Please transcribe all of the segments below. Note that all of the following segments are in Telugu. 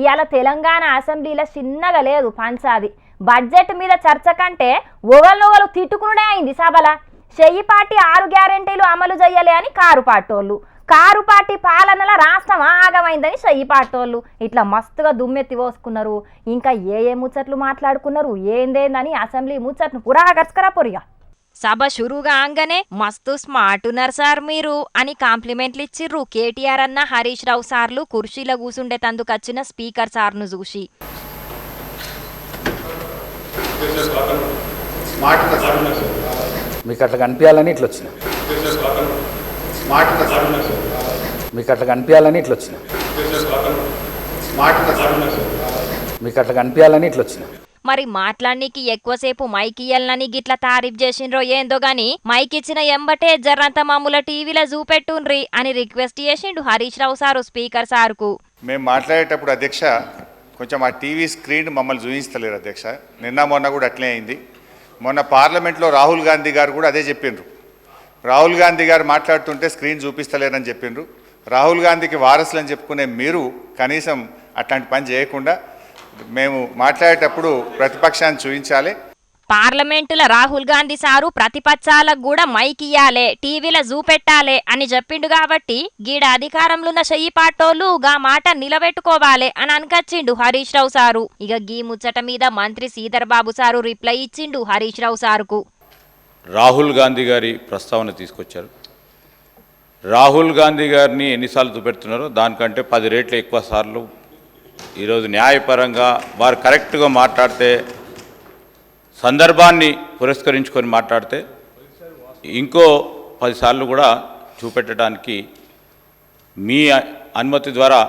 ఇవాళ తెలంగాణ అసెంబ్లీలో చిన్నగా లేదు పంచాది. బడ్జెట్ మీద చర్చ కంటే ఒకరినొకరు తిట్టుకునుడే అయింది సభల. చెయ్యి పార్టీ ఆరు గ్యారెంటీలు అమలు చేయలే అని కారు పాటోళ్ళు. కారు పార్టీ పాలనల రాష్ట్రం ఆగమైందని చెయ్యి ఇట్లా మస్తుగా దుమ్మెత్తి పోసుకున్నారు. ఇంకా ఏ ఏ ముచ్చట్లు మాట్లాడుకున్నారు? ఏందేందని అసెంబ్లీ ముచ్చట్ను పురా గర్చకరా పొరిగా. సభ షురుగా అంగనే మస్తు స్మార్ట్ ఉన్నారు సార్ మీరు అని కాంప్లిమెంట్లు ఇచ్చిర్రు కేటీఆర్ అన్న హరీష్ రావు సార్లు కుర్చీలో కూసుండే తందుకొచ్చిన స్పీకర్ సార్ను చూసి. మీకు అట్లా కనిపించాలని ఇట్లా వచ్చిన స్మార్ట్ మీకు అట్లా కనిపించాలని ఇట్లా వచ్చిన మీకు అట్లా కనిపించాలని ఇట్లా వచ్చిన మరి మాట్లాడనీకి ఎక్కువసేపు మైక్ ఇయ్యాలని గిట్ల తారీఫ్ చేసిండ్రో ఏందో గాని మైక్ ఇచ్చిన ఎంబటే జర్రంత మామూల టీవీలో చూపెట్టుండ్రి అని రిక్వెస్ట్ చేసిండు హరీష్ రావు సారు స్పీకర్ సార్కు. మేము మాట్లాడేటప్పుడు అధ్యక్ష కొంచెం ఆ టీవీ స్క్రీన్ మమ్మల్ని చూపించలేరు అధ్యక్ష. నిన్న మొన్న కూడా అట్లే అయింది. మొన్న పార్లమెంట్లో రాహుల్ గాంధీ గారు కూడా అదే చెప్పిండ్రు. రాహుల్ గాంధీ గారు మాట్లాడుతుంటే స్క్రీన్ చూపిస్తలేరని చెప్పిండ్రు. రాహుల్ గాంధీకి వారసులని చెప్పుకునే మీరు కనీసం అట్లాంటి పని చేయకుండా మేము మాట్లాడేటప్పుడు ప్రతిపక్షాన్ని చూపించాలి. పార్లమెంటుల రాహుల్ గాంధీ సారు ప్రతిపక్షాలకు కూడా మైక్ ఇయ్యాలే టీవీలో చూపెట్టాలే అని చెప్పిండు కాబట్టి గీడ అధికారంలో ఉన్న చెయ్యి పాటోళ్ళు గా మాట నిలబెట్టుకోవాలే అని అనకచ్చిండు హరీష్ రావు సారు. ఇక గీ ముచ్చట మీద మంత్రి శ్రీధర్ బాబు సారు రిప్లై ఇచ్చిండు హరీష్ రావు సారుకు. రాహుల్ గాంధీ గారి ప్రస్తావన తీసుకొచ్చారు. రాహుల్ గాంధీ గారిని ఎన్నిసార్లు చూపెడుతున్నారో దానికంటే పది రేట్లు ఎక్కువ సార్లు ఈరోజు న్యాయపరంగా వారు కరెక్ట్గా మాట్లాడితే సందర్భాన్ని పురస్కరించుకొని మాట్లాడితే ఇంకో పదిసార్లు కూడా చూపెట్టడానికి మీ అనుమతి ద్వారా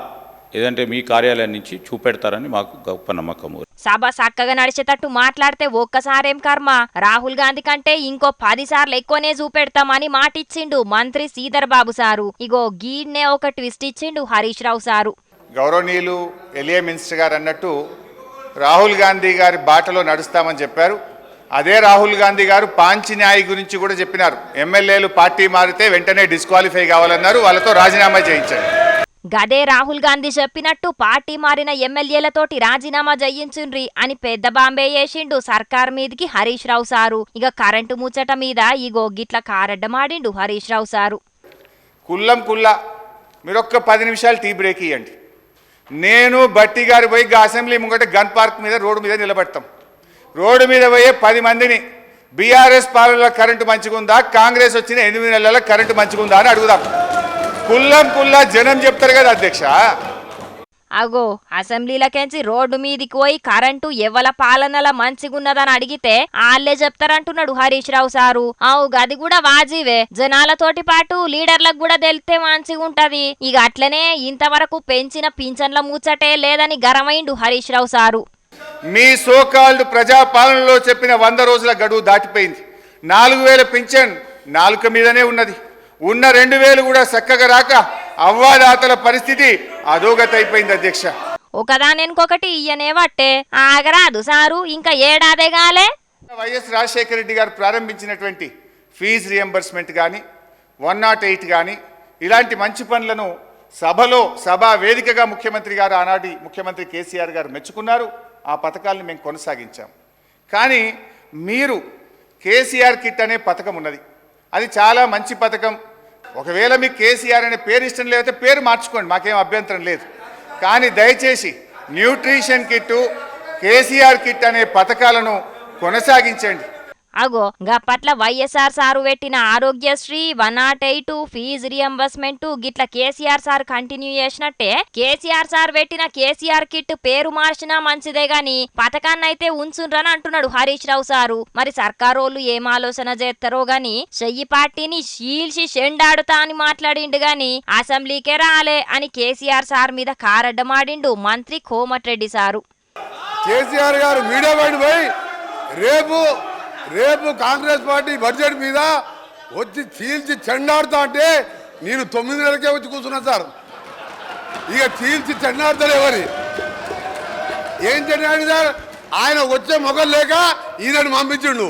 ఏదంటే మీ కార్యాలయం నుంచి చూపెడతారని మాకు గొప్ప నమ్మకం. సభ చక్కగా నడిచేటట్టు మాట్లాడితే ఒక్కసారేం కర్మ? రాహుల్ గాంధీ కంటే ఇంకో పది సార్లు ఎక్కువనే చూపెడతామని మాటిచ్చిండు మంత్రి శ్రీధర్ బాబు సారు. ఇగో గీడ్నే ఒక ట్విస్ట్ ఇచ్చిండు హరీష్ రావు సారు. గౌరవనీయులు ఎలియా మినిస్టర్ గారు అన్నట్టు రాహుల్ గాంధీ గారి బాటలో నడుస్తామని చెప్పారు. అదే రాహుల్ గాంధీ గారు పాంచి న్యాయ గురించి కూడా చెప్పినారు. ఎమ్మెల్యేలు పార్టీ మారితే వెంటనే డిస్క్వాలిఫై కావాలన్నారు. వాళ్ళతో రాజీనామా చేయించారు గదే రాహుల్ గాంధీ చెప్పినట్టు పార్టీ మారిన ఎమ్మెల్యేలతోటి రాజీనామా చేయించుండ్రి అని పెద్ద బాంబే చేసిండు సర్కార్ మీదికి హరీష్ రావు సారు. ఇక కరెంటు ముచ్చట మీద ఇగో గిట్ల కారడ్డమాడిండు హరీష్ రావు సారు. కుల్లం కుల్ల మీరు ఒక్క పది నిమిషాలు టీ బ్రేక్ ఇవ్వండి నేను బట్టి గారు పోయి అసెంబ్లీ ముంగట గన్ పార్క్ మీద రోడ్డు మీద నిలబెడతాం. రోడ్డు మీద పోయే పది మందిని బీఆర్ఎస్ పాలనలో కరెంటు మంచిగుందా కాంగ్రెస్ వచ్చిన ఎనిమిది నెలల కరెంటు మంచిగుందా అని అడుగుదాం. కుల్లం కుల్లా జనం చెప్తారు కదా అధ్యక్ష. అగో అసెంబ్లీలకెంచి రోడ్డు మీదికి పోయి కరెంటు ఎవల పాలనల మంచిగున్నదని అడిగితే ఆళ్ళే చెప్తారంటున్నాడు హరీష్ రావు సారు. అవు గది కూడా వాజీవే. జనాలతోటి పాటు లీడర్లకు కూడా తెలితే మంచిగుంటది. ఇక అట్లనే ఇంతవరకు పెంచిన పింఛన్ల ముచ్చటే లేదని గరమైండు హరీష్ రావు సారు. మీ సోకాల్డ్ ప్రజాపాలనలో చెప్పిన వంద రోజుల గడువు దాటిపోయింది. నాలుగు వేల పింఛన్ నాలుక మీదనే ఉన్నది. ఉన్న రెండు వేలు కూడా చక్కగా రాక అవ్వాదాతల పరిస్థితి అధోగతి అయిపోయింది అధ్యక్ష ఒకదానెనుకొకటి ఇయ్యనే వట్టే. ఆగరాదు సారు ఇంకా ఏడాదే గాలే. వైఎస్ రాజశేఖర రెడ్డి గారు ప్రారంభించినటువంటి ఫీజు రియంబర్స్మెంట్ కానీ వన్ నాట్ ఎయిట్ కానీ ఇలాంటి మంచి పనులను సభలో సభా వేదికగా ముఖ్యమంత్రి గారు ఆనాటి ముఖ్యమంత్రి కేసీఆర్ గారు మెచ్చుకున్నారు. ఆ పథకాలను మేము కొనసాగించాం. కానీ మీరు కేసీఆర్ కిట్ అనే పథకం ఉన్నది. అది చాలా మంచి పథకం. ఒకవేళ మీకు కేసీఆర్ అనే పేరు ఇష్టం లేకపోతే పేరు మార్చుకోండి మాకేం అభ్యంతరం లేదు. కానీ దయచేసి న్యూట్రిషన్ కిట్టు కేసీఆర్ కిట్ అనే పథకాలను కొనసాగించండి. అగో గప్పట్ల వైఎస్ఆర్ సారు పెట్టిన Aarogyasri one not eight fee reimbursement గిట్ల కేసీఆర్ సార్ కంటిన్యూ చేసినట్టే కేసీఆర్ సార్ పెట్టిన కేసీఆర్ కిట్ పేరు మార్చినా మంచిదే గాని పథకాన్ని అయితే ఉంచుండ్రని అంటున్నాడు హరీష్ రావు సారు. మరి సర్కారోళ్ళు ఏం ఆలోచన చేస్తారో గాని చెయ్యి పార్టీని షీల్చి షెండాడుతా అని మాట్లాడిండు గాని అసెంబ్లీకే రాలే అని కేసీఆర్ సార్ మీద కారడ్డమాడిండు మంత్రి కోమటిరెడ్డి సారు. కేసీఆర్ గారు మీడియా రేపు రేపు కాంగ్రెస్ పార్టీ బడ్జెట్ మీద వచ్చి చీల్చి చెండాడుతా అంటే నేను తొమ్మిది నెలలకే వచ్చి కూర్చున్నా సార్. ఇక చీల్చి చెండాడుతాడు ఎవరి? ఏం చెండాడు సార్? ఆయన వచ్చే మొగలు లేక ఈయనని పంపించిండు.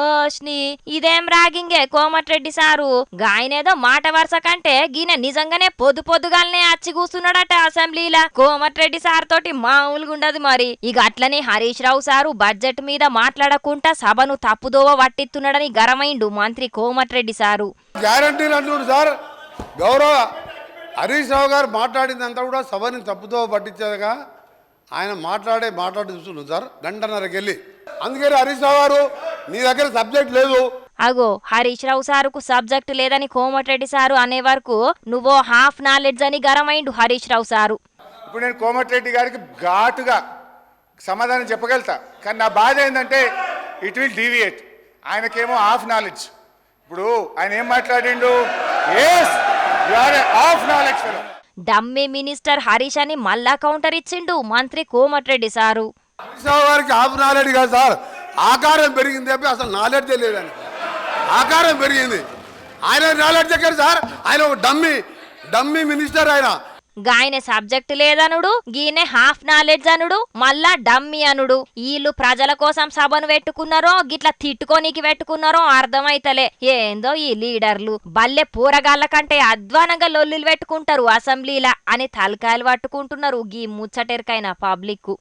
ఓష్ని ఇదేం రాగింగే కోమటిరెడ్డి సారు? గాయనేదో మాట వరుస కంటే గీన నిజంగానే పొద్దు పొద్దుగాలనే అచ్చి కూస్తున్నాడట అసెంబ్లీలా. కోమటిరెడ్డి సార్ తోటి మామూలుగా ఉండదు మరి. ఇక అట్లనే హరీష్ రావు సారు బడ్జెట్ మీద మాట్లాడకుండా సభను తప్పుదోవ పట్టిస్తున్నాడని గరమైండు మంత్రి కోమటిరెడ్డి సారు. గ్యారంటీలు అంటున్నారు సార్ గౌరవ హరీష్ రావు గారు మాట్లాడిందంతా కూడా సభని తప్పుదోవ పట్టించేదిగా ఆయన మాట్లాడే మాట్లాడి చూస్తున్నాడు సార్ గంటన్నరకి వెళ్ళి అందుకని హరీష్ రావు గారు నీ దగ్గర సబ్జెక్ట్ లేదు. అగో హరీష్ రావు సారుకు సబ్జెక్ట్ లేదని కోమటిరెడ్డి సారు అనే వరకు నువ్వో హాఫ్ నాలెడ్జ్ అని గరమైండు హరీష్ రావు సారు. ఇప్పుడు నేను కోమటిరెడ్డి గారికి ఘాటుగా సమాధానం చెప్పగలుగుతా. కానీ నా బాధ ఏంటంటే ఇట్ విల్ డీవియేట్ ఆయనకేమో హాఫ్ నాలెడ్జ్. ఇప్పుడు ఆయన ఏం మాట్లాడిండు? Half knowledge dummy minister Harish అని మళ్ళా కౌంటర్ ఇచ్చిండు మంత్రి కోమటిరెడ్డి సారు. గారికి హాఫ్ నాలెడ్జ్ కాదు సార్. ఆకారం పెరిగింది చెప్పి అసలు నాలెడ్జ్ లేదని. ఆకారం పెరిగింది. ఆయన నాలెడ్జ్ దగ్గర సార్ ఆయన ఒక డమ్మీ డమ్మీ మినిస్టర్ ఆయన. గాయన సబ్జెక్ట్ లేదనుడు గీనే హాఫ్ నాలెడ్జ్ అనుడు మళ్ళా డమ్మి అనుడు. వీళ్ళు ప్రజల కోసం సభను పెట్టుకున్నారో గిట్ల తిట్టుకోనికి పెట్టుకున్నారో అర్థమైతలే. ఏందో ఈ లీడర్లు. బల్లె పూరగాళ్ళ కంటే అధ్వానంగా లొల్లులు పెట్టుకుంటారు అసెంబ్లీలా అని తలకాయలు పట్టుకుంటున్నారు గీ ముచ్చటెరకైన పబ్లిక్